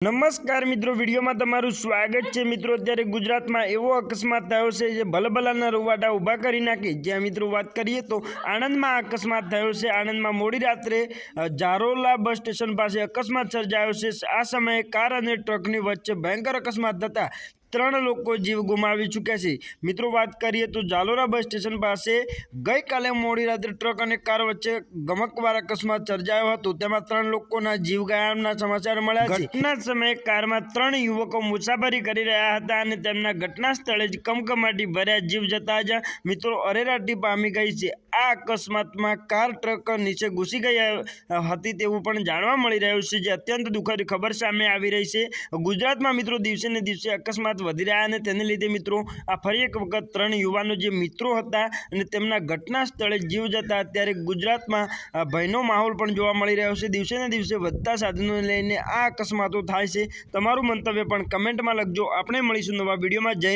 નમસ્કાર મિત્રો, વિડીયોમાં તમારું સ્વાગત છે. મિત્રો, અત્યારે ગુજરાતમાં એવો અકસ્માત થયો છે જે ભલભલાના રૂવાટા ઊભા કરી નાખી. જ્યાં મિત્રો વાત કરીએ તો આણંદમાં અકસ્માત થયો છે. આણંદમાં મોડી રાત્રે જારોલા બસ સ્ટેશન પાસે અકસ્માત સર્જાયો છે. આ સમયે કાર અને ટ્રકની વચ્ચે ભયંકર અકસ્માત થતા ત્રણ લોકો જીવ ગુમાવી ચૂક્યા છે. મિત્રો, વાત કરીએ તો જાલોરા બસ સ્ટેશન પાસે ગઈકાલે મોડી રાત્રે ટ્રક અને કાર વચ્ચે ગમકવાર અકસ્માત સર્જાયો હતો. તેમાં ત્રણ લોકોના જીવ ગયાના સમાચાર મળ્યા છે. ઘટના સમયે કારમાં ત્રણ યુવકો મુસાફરી કરી રહ્યા હતા અને તેમના ઘટના સ્થળે જ કમકમાટી ભર્યા જીવ જતા જ મિત્રો અરેરાટી પામી ગઈ છે. આ અકસ્માતમાં કાર ટ્રક નીચે ઘૂસી ગયા હતી તેવું પણ જાણવા મળી રહ્યું છે, જે અત્યંત દુઃખદ ખબર સામે આવી રહી છે. ગુજરાતમાં મિત્રો દિવસે ને દિવસે અકસ્માત વધી રહ્યા અને તેને લીધે મિત્રો આ ફરી એક વખત ત્રણ યુવાનો જે મિત્રો હતા અને તેમના ઘટના સ્થળે જીવ જતા અત્યારે ગુજરાતમાં ભયનો માહોલ પણ જોવા મળી રહ્યો છે. દિવસે ને દિવસે વધતા સાધનોને લઈને આ અકસ્માતો થાય છે. તમારું મંતવ્ય પણ કમેન્ટમાં લખજો. આપણે મળીશું નવા વિડીયોમાં. જય.